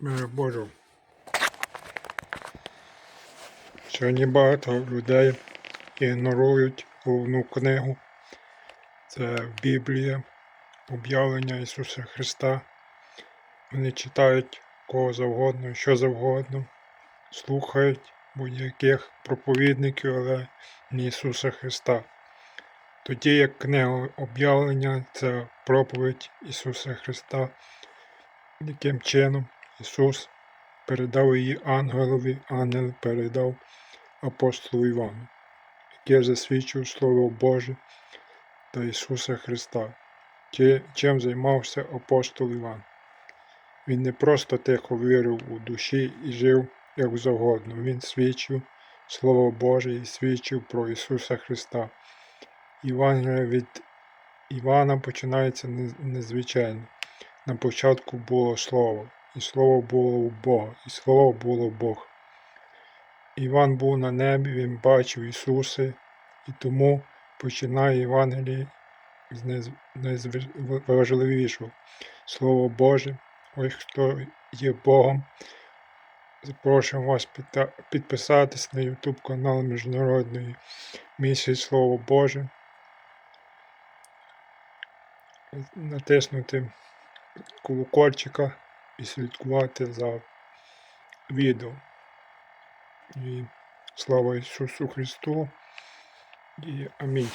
Мир Божу. Сьогодні багато людей ігнорують головну книгу. Це Біблія, об'явлення Ісуса Христа. Вони читають кого завгодно, що завгодно, слухають будь-яких проповідників, але не Ісуса Христа. Тоді як книга об'явлення це проповідь Ісуса Христа, яким чином Ісус передав її ангелові, ангел передав апостолу Івану, який засвідчив Слово Боже та Ісуса Христа. Чим займався апостол Іван? Він не просто тихо вірив у душі і жив як завгодно. Він свідчив Слово Боже і свідчив про Ісуса Христа. Євангелія від Івана починається незвичайно. На початку було Слово, і Слово було у Бога, і Слово було Бог. Іван був на небі, він бачив Ісуса, і тому починає Євангеліє з найважливішого. Слово Боже, ось хто є Богом. Запрошуємо вас підписатись на YouTube канал Міжнародної місії Слово Боже. Натиснути колокольчика і слідкувати за відео. І слава Ісусу Христу і Амінь.